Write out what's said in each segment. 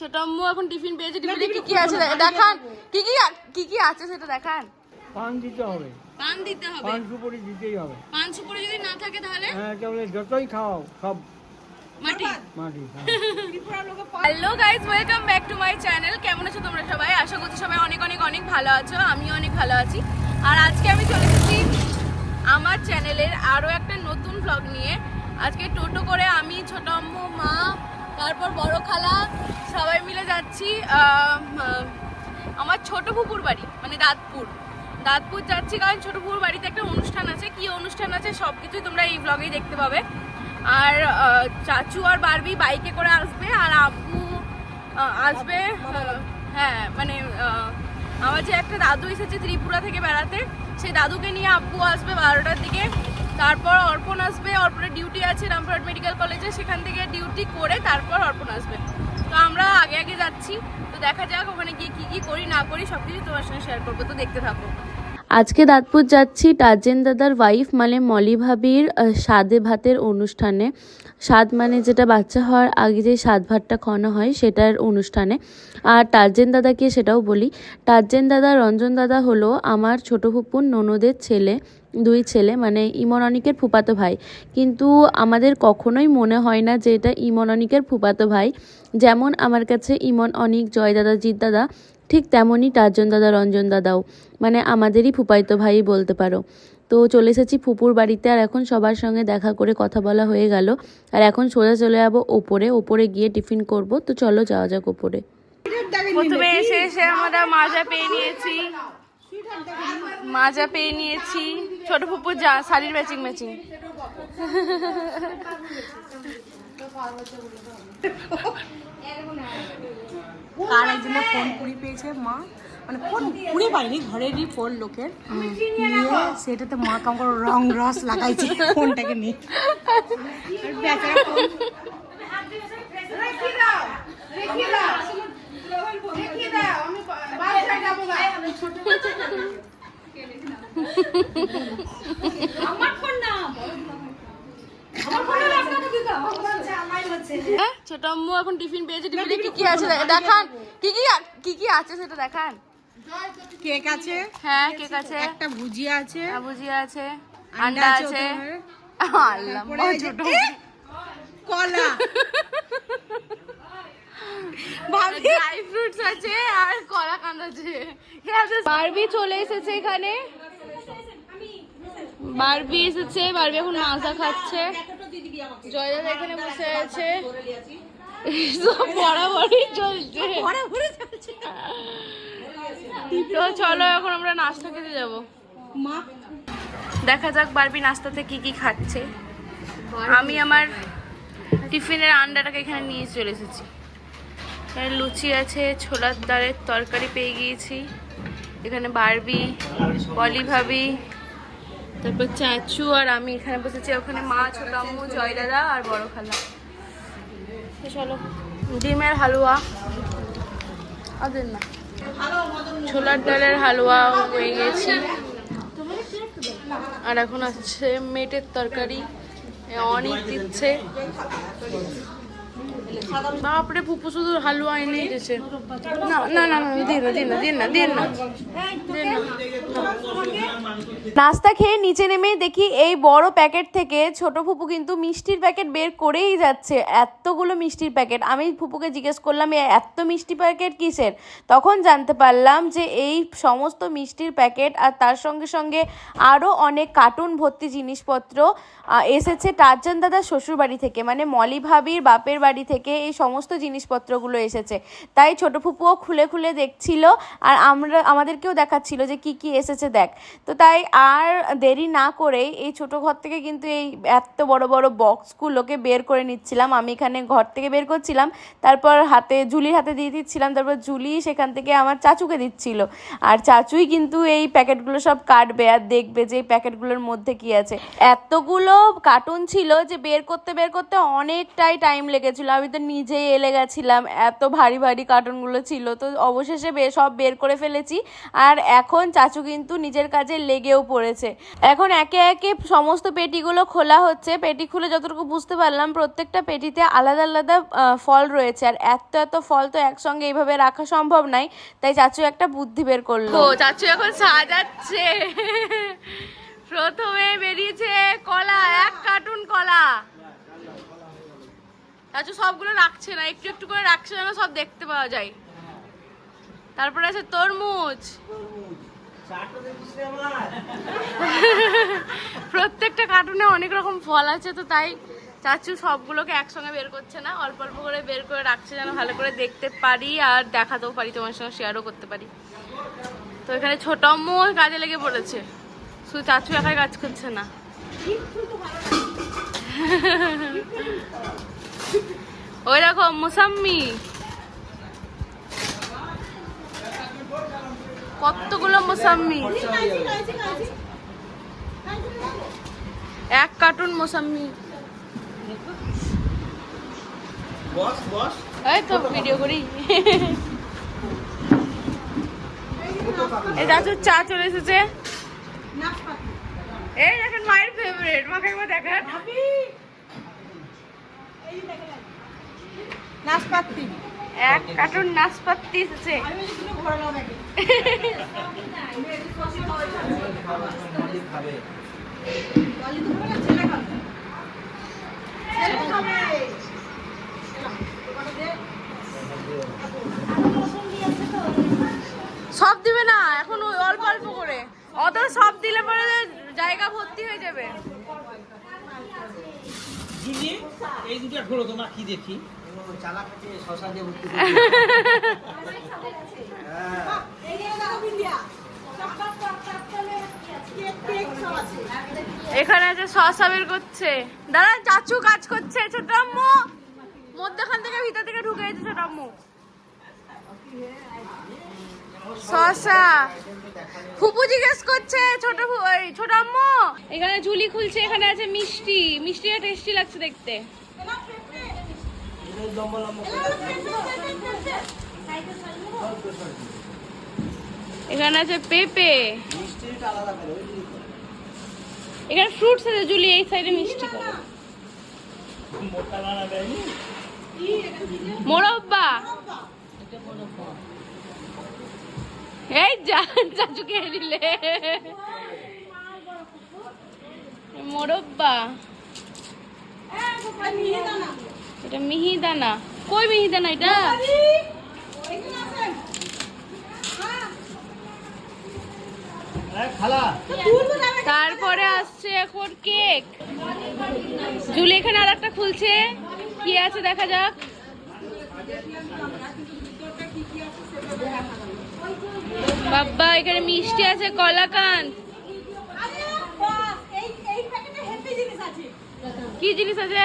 ছোট আম্মু এখন টিফিন পেয়েছে টিফিনে কি কি আছে? দেখান কি কি কি কি আছে সেটা দেখান। পান দিতে হবে। পান দিতে হবে। পান সুপুরি দিতেই হবে। পান সুপুরি যদি না থাকে তাহলে? হ্যাঁ কেবল যতই খাও সব মাটি। মাটি হ্যাঁ। Hello guys welcome back to my channel কেমন আছো তোমরা সবাই? আশা করছি সবাই অনেক অনেক অনেক ভালো আছো। আমিও অনেক ভালো আছি। আর আজকে আমি চলে এসেছি আমার চ্যানেলের আরও একটা নতুন ব্লগ নিয়ে। আজকে টোটো করে আমি ছোট আম্মু মা তারপর বড় খালা সবাই মিলে যাচ্ছি আমার ছোট পুকুর বাড়ি মানে দাঁতপুর। দাঁতপুর যাচ্ছি কারণ ছোট পুকুর বাড়িতে একটা অনুষ্ঠান আছে। কি অনুষ্ঠান আছে সব কিছুই তোমরা এই ব্লগেই দেখতে পাবে। আর চাচু আর বারবি বাইকে করে আসবে আর আব্বু আসবে হ্যাঁ মানে আমার যে একটা দাদু এসেছে ত্রিপুরা থেকে বেড়াতে সেই দাদুকে নিয়ে আব্বু আসবে বারোটার দিকে। তারপর অর্পণ আসবে, অর্পণের ডিউটি আছে রামপুরহাট মেডিকেল কলেজে সেখান থেকে ডিউটি করে তারপর অর্পণ আসবে। তো আমরা আগে আগে যাচ্ছি। তো দেখা যাক ওখানে গিয়ে কী কী করি, না করি সব কিছু তোমার সঙ্গে শেয়ার করব, তো দেখতে থাকো। আজকে দাঁতপুর যাচ্ছি টার্জেন দাদার ওয়াইফ মানে মলি ভাবির সাদে ভাতের অনুষ্ঠানে। স্বাদ মানে যেটা বাচ্চা হওয়ার আগে যে স্বাদ ভাতটা খাওয়ানো হয় সেটার অনুষ্ঠানে। আর টার্জেন দাদাকে সেটাও বলি। টার্জেন দাদা, রঞ্জন দাদা হলো আমার ছোট ফুপুর ননদের ছেলে, দুই ছেলে মানে ইমন অনিকের ফুপাতো ভাই। কিন্তু আমাদের কখনোই মনে হয় না যে এটা ইমন অনিকের ফুপাতো ভাই। যেমন আমার কাছে ইমন অনিক, জয় দাদা, জিৎ দাদা ঠিক তেমনই টার্জন দাদা রঞ্জন দাদাও। মানে আমাদেরই ফুপাইতো ভাই বলতে পারো। তো চলে এসেছি ফুপুর বাড়িতে আর এখন সবার সঙ্গে দেখা করে কথা বলা হয়ে গেল। আর এখন সোজা চলে যাব ওপরে। ওপরে গিয়ে টিফিন করব। তো চলো যাওয়া যাক ওপরে। প্রথমে এসে এসে আমরা মাজা পেয়ে নিয়েছি। মাজা পেয়ে নিয়েছি। ছোট ফুপুর যা শাড়ির ম্যাচিং ম্যাচিং কার একজনের ফোন কুড়ি পেয়েছে? মা? মানে ফোন কুড়ি পাইনি ঘরেরই ফোন লোকের। নিয়ে সেটাতে মা কাম করে রং রস লাগাইছে ফোনটাকে নিয়ে। আর বেচারা ফোন- হ্যাঁ, ছোট আম্মু এখন টিফিন পেয়েছে টিফিনে কি কি আছে? দেখান কি কি কি কি আছে সেটা দেখান। কেক আছে? হ্যাঁ কেক আছে। একটা ভুজিয়া আছে। ভুজিয়া আছে আন্ডা আছে। আল্লাহ ছোট। কলা। ড্রাই ফ্রুটস আছে আর কলা কান্দ আছে। বারবি চলে এসেছে এখানে। বারবি এসেছে, বারবি এখন মাজা খাচ্ছে। জয়দাদা এখানে বসে আছে। তো চলো, এখন আমরা নাস্তা খেতে যাব। দেখা যাক বারবি নাস্তাতে কি কি খাচ্ছে। আমি আমার টিফিনের আন্ডাটাকে এখানে নিয়ে চলে এসেছি। এখানে লুচি আছে, ছোলার ডালের তরকারি পেয়ে গিয়েছি। এখানে বারবি, পলি ভাবি তারপর চাচু আর আমি এখানে বসেছি, ওখানে মা, ছোট আম্মু জয় দাদা আর বড় খালা। চলো, ডিমের হালুয়া। আদের না। ছোলার ডালের হালুয়া হয়ে গেছি। আর এখন আসছে মেটের তরকারি অনেক দিচ্ছে। বাপরে শুধু হালুয়া এনে দিয়েছে। না না না দিন না দিন না দিন না দিন না। নাস্তা খেয়ে নিচে নেমেই দেখি এই বড় প্যাকেট থেকে ছোট ফুপু কিন্তু মিষ্টির প্যাকেট বের করেই যাচ্ছে। এতগুলো মিষ্টির প্যাকেট। আমি ফুপুকে জিজ্ঞেস করলাম এত মিষ্টি প্যাকেট কিসের? তখন জানতে পারলাম যে এই সমস্ত মিষ্টির প্যাকেট আর তার সঙ্গে সঙ্গে আরও অনেক কার্টুন ভর্তি জিনিসপত্র এসেছে টারজান দাদার শ্বশুর বাড়ি থেকে। মানে মলি ভাবির বাপের বাড়ি থেকে এই সমস্ত জিনিসপত্রগুলো এসেছে। তাই ছোট ফুপুও খুলে খুলে দেখছিল আর আমরা, আমাদেরকেও দেখাচ্ছিল যে কি কি এসেছে দেখ। তো তাই আর দেরি না করে এই ছোট ঘর থেকে কিন্তু এই এত বড় বড় বক্সগুলোকে বের করে নিচ্ছিলাম। আমি এখানে ঘর থেকে বের করছিলাম, তারপর হাতে জুলির হাতে দিয়ে দিচ্ছিলাম, তারপর জুলি সেখান থেকে আমার চাচুকে দিচ্ছিল। আর চাচুই কিন্তু এই প্যাকেটগুলো সব কাটবে আর দেখবে যে এই প্যাকেটগুলোর মধ্যে কি আছে। এতগুলো কার্টুন ছিল যে বের করতে বের করতে অনেকটাই টাইম লেগেছিল। আমি তো নিজেই এলে গেছিলাম, এত ভারী ভারী কার্টুনগুলো ছিল, তো অবশেষে বে- সব বের করে ফেলেছি। আর এখন চাচু কিন্তু নিজের কাজে লেগেও পড়েছে। এখন একে একে সমস্ত পেটিগুলো খোলা হচ্ছে, পেটি খুলে যতটুকু বুঝতে পারলাম, প্রত্যেকটা পেটিতে আলাদা আলাদা ফল রয়েছে। আর এত এত ফল তো একসঙ্গে এইভাবে রাখা সম্ভব নয় তাই চাচু একটা বুদ্ধি বের করল। চাচু এখন সাজাচ্ছে। প্রথমে বেরিয়েছে কলা, এক কার্টুন কলা। চাচু সবগুলো রাখছে না, একটু একটু করে রাখছে যেন সব দেখতে পাওয়া যায়। তারপরে আছে তরমুজ। প্রত্যেকটা কার্টুনে অনেক রকম ফল আছে, তো তাই চাচু সবগুলোকে একসঙ্গে বের করছে না, অল্প অল্প করে বের করে রাখছে যেন ভালো করে দেখতে পারি আর দেখাতেও পারি, তোমার সঙ্গে শেয়ারও করতে পারি। তো এখানে ছোট আম্মু কাজে লেগে পড়েছে। শুধু চাচু একাই কাজ করছে না। ওই দেখো, মুসাম্মি। কতগুলো মুসাম্মি? এক কার্টুন মোসাম্মি। এই তো ভিডিও করি। এই চাচুর চা চলে এসেছে। এই দেখেন, মায়ের ফেভারিট মাকে একবার দেখেন। নাশপাতি। এক কার্টুন নাশপাতি দে। সব দিবে না এখন ওই অল্প অল্প করে। অত সব দিলে পরে জায়গা ভর্তি হয়ে যাবে। এই দুটো খোলো তো কি দেখি? এখানে আছে শসা বের করছে। দাঁড়া চাচু কাজ করছে, ছোট আম্মু। মধ্যখান থেকে ভিতর থেকে ঢুকে গেছে ছোট জিজ্ঞেস করছে, ছোট ছোট আম্মু। এখানে ঝুলি খুলছে, এখানে আছে মিষ্টি। মিষ্টিটা টেস্টি লাগছে দেখতে। এখানে আছে পেঁপে। এখানে ফ্রুটস আছে জুলি এই সাইডে মিষ্টি করে। মোরব্বা। এই যা চাচু খেয়ে দিলে? মোরব্বা। এটা মিহিদানা। কই মিহিদানা এটা। তারপরে আসছে এখন কেক। জুলি এখানে আর একটা খুলছে। কি আছে দেখা যাক। বাবা এখানে মিষ্টি আছে কলাকান্ত আরে বাস, এই- এই প্যাকেটে happy জিনিস আছে। কি জিনিস আছে?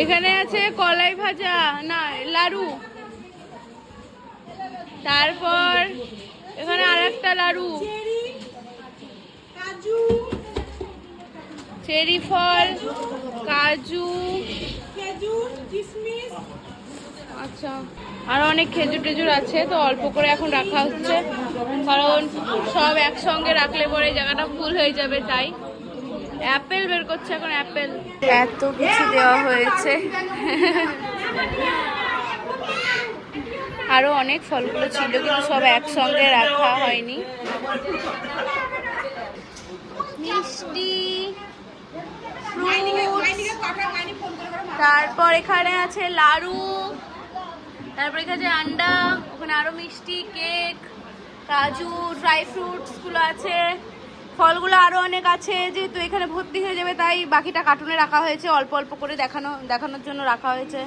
এখানে আছে কলাই ভাজা না লাড়ু। তারপর এখানে আরেকটা লাড়ু। চেরি কাজু চেরি ফল কাজু। খেজুর কিশমিশ আচ্ছা। আর অনেক খেজুর টেজুর আছে তো অল্প করে এখন রাখা হচ্ছে। কারণ সব একসঙ্গে রাখলে পরে জায়গাটা ফুল হয়ে যাবে তাই। অ্যাপেল বের করছে এখন অ্যাপেল। এত কিছু দেওয়া হয়েছে। আরও অনেক ফলগুলো ছিল কিন্তু সব একসঙ্গে রাখা হয়নি। মিষ্টি তারপর এখানে আছে লাড়ু। তারপর এখানে আন্ডা, ওখানে আরও মিষ্টি, কেক, কাজু ড্রাই ফ্রুটসগুলো আছে। ফলগুলো আরও অনেক আছে, যেহেতু এখানে ভর্তি হয়ে যাবে, তাই বাকিটা কার্টুনে রাখা হয়েছে, অল্প অল্প করে দেখানো, দেখানোর জন্য রাখা হয়েছে।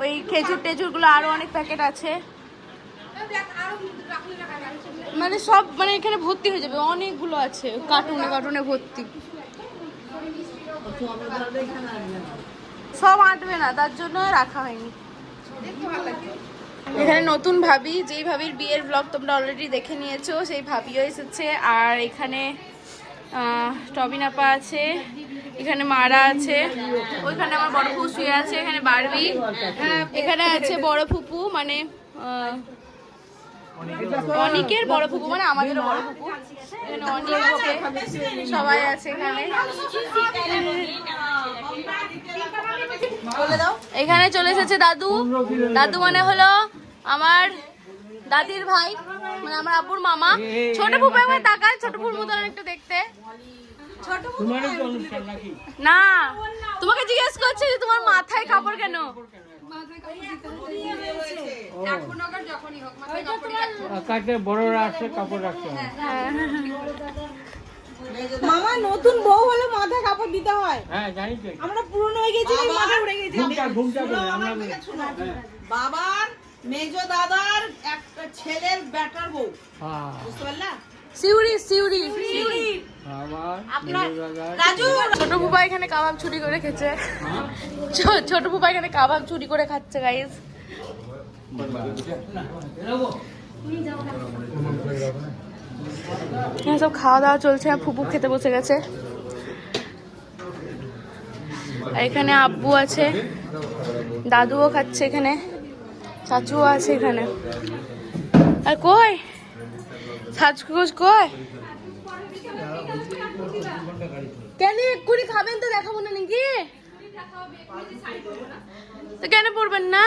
ওই খেজুর টেজুরগুলো আরও অনেক প্যাকেট আছে। মানে সব মানে এখানে ভর্তি হয়ে যাবে, অনেকগুলো আছে কার্টুনে কার্টুনে ভর্তি। সব আঁটবে না, তার জন্য রাখা হয়নি। এখানে নতুন ভাবি, যেই ভাবির বিয়ের ব্লগ তোমরা অলরেডি দেখে নিয়েছো, সেই ভাবিও এসেছে। আর এখানে টবিন আপা আছে, এখানে মারা আছে, ওইখানে আমার বড় ফুপু শুয়ে আছে, এখানে বারবি, এখানে আছে বড় ফুপু মানে অনিকের বড় ফুপু মানে আমাদের বড় ফুপু। এখানে অনিক সবাই আছে এখানে। এখানে চলে এসেছে দাদু। দাদু মানে হলো আমার দাদির ভাই মানে আমার আব্বুর মামা। ছোট ফুপু একবার তাকায় ছোট ফুপুর মতন একটু দেখতে। না তোমাকে জিজ্ঞেস করছে যে তোমার মাথায় কাপড় কেন? বড়রা আসছে কাপড় রাখতে মামা নতুন বউ হলে মাথায় কাপড় দিতে হয়। হ্যাঁ জানি তো। আমরা পুরনো হয়ে গেছি মাথায় উড়ে গেছি। ঘুমটা ঘুমটা বাবার মেজ দাদার একটা ছেলের ব্যাটার বউ। হ্যাঁ। বুঝতে পারলা? সিউড়ি সিউড়ি। আমার ছোট এখানে কাবাব চুরি করে খেছে। ছোট এখানে কাবাব চুরি করে খাচ্ছে গাইস হ্যাঁ সব খাওয়া দাওয়া চলছে আর ফুপু খেতে বসে গেছে। এখানে আব্বু আছে, দাদুও খাচ্ছে এখানে, চাচুও আছে এখানে। আর কই? সাজগোজ কই? কেন এক্ষুনি খাবেন তো দেখাবো না নাকি? তো কেন পড়বেন না?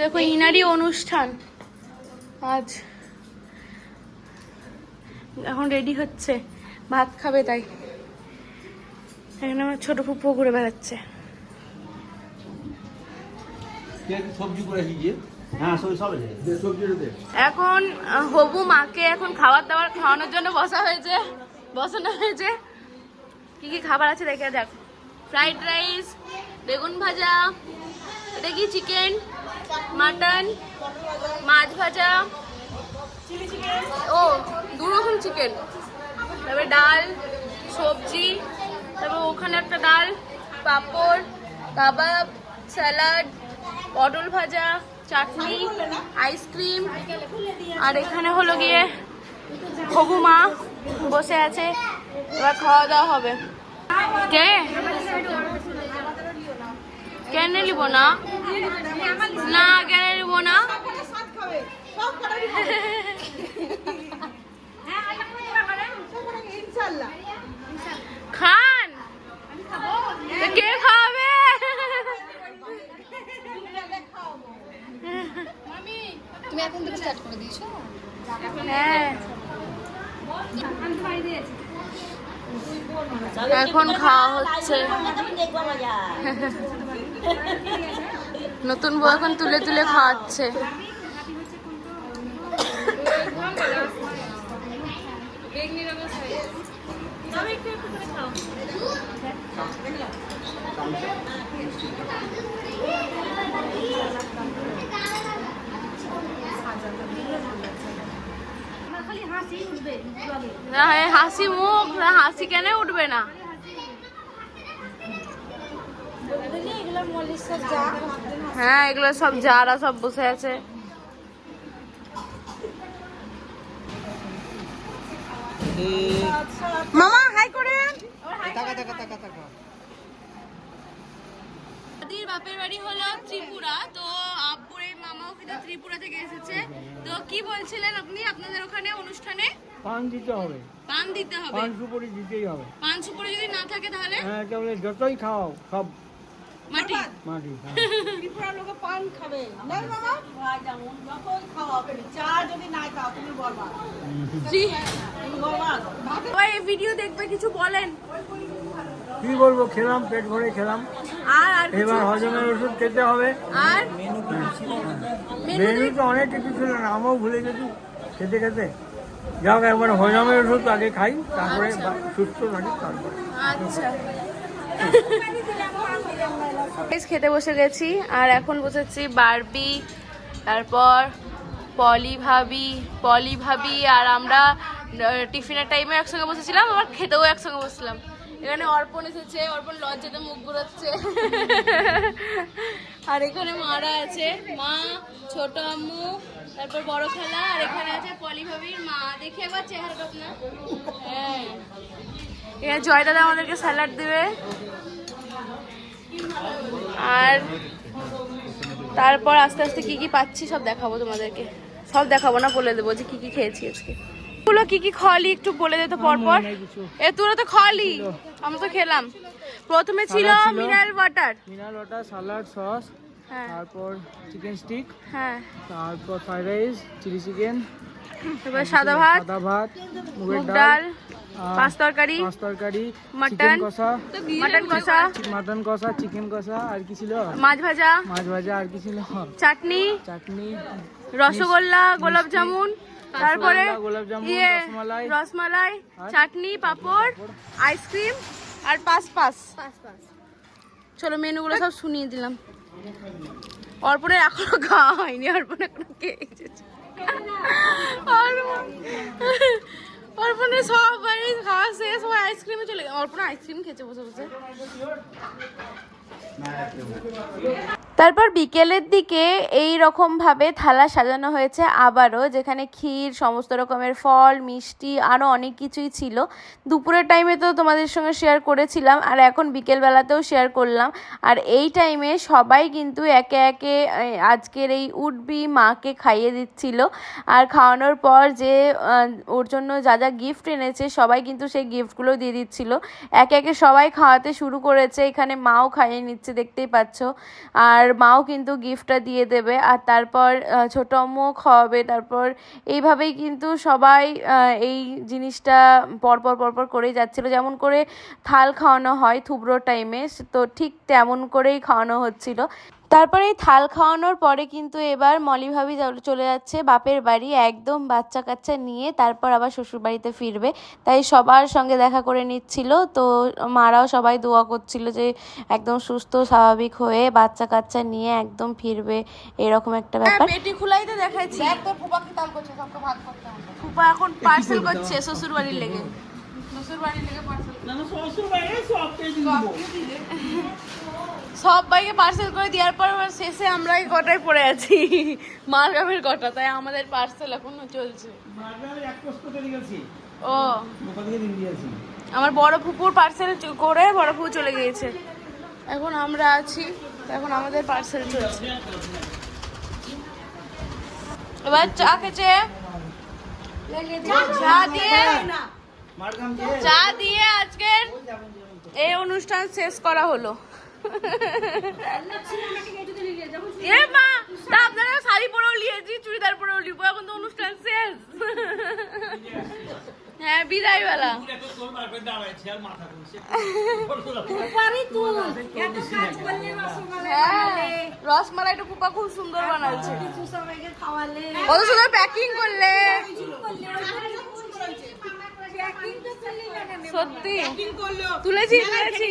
দেখো ইনারই অনুষ্ঠান। আজ এখন রেডি হচ্ছে। ভাত খাবে তাই। এখানে আমার ছোট ফুপু ঘুরে বেড়াচ্ছে। সবজি করে গিয়ে? হ্যাঁ এখন হবু মাকে এখন খাবার দাবার খাওয়ানোর জন্য বসা হয়েছে। বসানো হয়েছে। কি কি খাবার আছে দেখে দেখ। ফ্রাইড রাইস বেগুন ভাজা এটা কি চিকেন? মাটন মাছ ভাজা ও দু রকম চিকেন তারপরে ডাল সবজি তারপর ওখানে একটা ডাল পাঁপড় কাবাব স্যালাড পটল ভাজা চাটনি আইসক্রিম। আর এখানে হলো গিয়ে হবু মা বসে আছে। এবার খাওয়া দাওয়া হবে। কে? কেন নিব না? না কেন নিব না? খান! কে খাওয়াবে হ্যাঁ। এখন খাওয়া হচ্ছে। নতুন বউ এখন তুলে তুলে খাওয়াচ্ছে। হাসি মুখ হাসি কেন উঠবে না? হ্যাঁ এগুলো সব যারা সব বসে আছে। মামা হাই করে দাদির বাপের বাড়ি হলো ত্রিপুরা তো আব্বুর মামাও কিন্তু ত্রিপুরা থেকে এসেছে। তো কি বলছিলেন আপনি আপনাদের ওখানে অনুষ্ঠানে? পান দিতে হবে। পান দিতে হবে। পান সুপুরি দিতেই হবে। পান সুপুরি যদি না থাকে তাহলে? হ্যাঁ তাহলে যতই খাও সব। মাটি। মাটি হ্যাঁ। ত্রিপুরার লোকে পান খাবে। না বাবা ভাই যেমন যখন খাওয়া চা যদি না খাও তুমি বলবা জি। এই ভিডিও দেখবে কিছু বলেন। কি বলব খেলাম পেট ভরে খেলাম। আর আর এবার হজমের ওষুধ খেতে হবে। আর? মেনু তো অনেক কিছু ছিল নামও ভুলে গেছি খেতে খেতে। যাক একবার হজমের ওষুধ আগে খাই তারপরে সুস্থ থাকি তারপরে। আচ্ছা। খেতে বসে গেছি, আর এখন বসেছি বারবি, তারপর পলি ভাবি পলি ভাবি, আর আমরা টিফিনের টাইমে একসঙ্গে বসেছিলাম, আবার খেতেও একসঙ্গে বসছিলাম। এখানে অর্পণ এসেছে, অর্পণ লজ্জাতে মুখ ঘুরাচ্ছে। আর এখানে মারা আছে, মা, ছোট আম্মু, তারপর বড় খালা, আর এখানে আছে পলি ভাবির মা। দেখে একবার চেহারাটা আপনার। হ্যাঁ। এখানে জয় দাদা আমাদেরকে স্যালাড দেবে। আর তারপর আস্তে আস্তে কি কি পাচ্ছি সব দেখাবো তোমাদেরকে। সব দেখাবো না বলে দেবো যে কি কি খেয়েছি আজকে। গুলো কি কি খাওয়ালি একটু বলে দে তো পরপর। এ তোরা তো খাওয়ালি আমরা তো খেলাম। প্রথমে ছিল। Mineral water mineral water salad sauce হ্যাঁ। তারপর চিকেন স্টিক হ্যাঁ। তারপর ফ্রাইড রাইস চিলি চিকেন তারপর সাদা ভাত। সাদা ভাত মুগের মুগ ডাল। পাঁচ তরকারি মাছ তরকারি মাটন কষা মাটন কষা মাটন কষা চিকেন কষা আর কি ছিল? মাছ ভাজা মাছ ভাজা আর কি ছিল? চাটনি চাটনি রসগোল্লা গোলাপ জামুন তারপরে ইয়ে রসমালাই। রসমালাই চাটনি পাঁপড় আইসক্রিম আর পাস পাস চলো মেনুগুলো সব শুনিয়ে দিলাম। অর্পণের এখনও খাওয়া হয়নি অর্পণ এখনও খেয়ে অর্পণ- সব বাড়ি খাওয়া শেষ সবাই আইসক্রিমে চলে গেল অর্পণ আইসক্রিম খেয়েছে বসে বসে। তারপর বিকেলের দিকে এই রকম ভাবে থালা সাজানো হয়েছে আবারও, যেখানে ক্ষীর, সমস্ত রকমের ফল, মিষ্টি, আরও অনেক কিছুই ছিল। দুপুরের টাইমে তো তোমাদের সঙ্গে শেয়ার করেছিলাম, আর এখন বিকেলবেলাতেও শেয়ার করলাম। আর এই টাইমে সবাই কিন্তু একে একে আজকের এই উডবি মাকে খাইয়ে দিচ্ছিল। আর খাওয়ানোর পর যে ওর জন্য যা যা গিফট এনেছে, সবাই কিন্তু সেই গিফটগুলো দিয়ে দিচ্ছিল। একে একে সবাই খাওয়াতে শুরু করেছে, এখানে মাও খাইয়ে নিচ্ছে, দেখতেই পাচ্ছ। আর মাও কিন্তু গিফটটা দিয়ে দেবে আর তারপর ছোট আম্মুও খাওয়াবে। তারপর এইভাবেই কিন্তু সবাই এই জিনিসটা পরপর পরপর করেই যাচ্ছিল। যেমন করে থাল খাওয়ানো হয় থুবড়ো টাইমে তো ঠিক তেমন করেই খাওয়ানো হচ্ছিল। তারপরে এই থাল খাওয়ানোর পরে কিন্তু এবার মলি ভাবি চল- চলে যাচ্ছে বাপের বাড়ি একদম বাচ্চা কাচ্চা নিয়ে তারপর আবার শ্বশুর বাড়িতে ফিরবে। তাই সবার সঙ্গে দেখা করে নিচ্ছিল। তো মারাও সবাই দোয়া করছিল যে একদম সুস্থ স্বাভাবিক হয়ে বাচ্চা কাচ্চা নিয়ে একদম ফিরবে। এরকম একটা ব্যাপার। পেটি খুলাই তো দেখাচ্ছি ফুপা এখন পার্সেল করছে শ্বশুর বাড়ির লেগে। শ্বশুর বাড়ির লেগে পার্সেল না না শ্বশুর সব সব বাইকে পার্সেল করে দেওয়ার পর আবার শেষে আমরাই কটায় পড়ে আছি। মারগামের কটা তাই আমাদের পার্সেল এখনও চলছে। ও। আমার বড় ফুপুর পার্সেল করে বড় ফুপু চলে গিয়েছে। এখন আমরা আছি এখন আমাদের পার্সেল চলছে। এবার চা খেছে চা দিয়ে চা দিয়ে আজকের এই অনুষ্ঠান শেষ করা হলো। এ মা আপনারা শাড়ি পরেও চুড়িদার পরেও এখন তো অনুষ্ঠান শেষ। হ্যাঁ হ্যাঁ খুব সুন্দর বানাচ্ছে। কত সুন্দর প্যাকিং করলে। সত্যি। তুলেছি তুলেছি।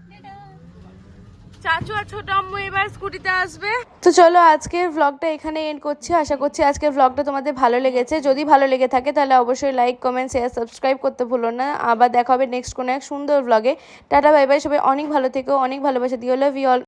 চাচু আর ছোট আম্মু এবার স্কুটিতে আসবে। তো চলো আজকের ভ্লগটা এখানে এন্ড করছি। আশা করছি আজকের ভ্লগটা তোমাদের ভালো লেগেছে। যদি ভালো লেগে থাকে তাহলে অবশ্যই লাইক কমেন্ট শেয়ার সাবস্ক্রাইব করতে ভুলো না। আবার দেখা হবে নেক্সট কোনো এক সুন্দর ভ্লগে টাটা বাই বাই সবাই অনেক ভালো থেকো, অনেক ভালোবাসা দিও। Love you all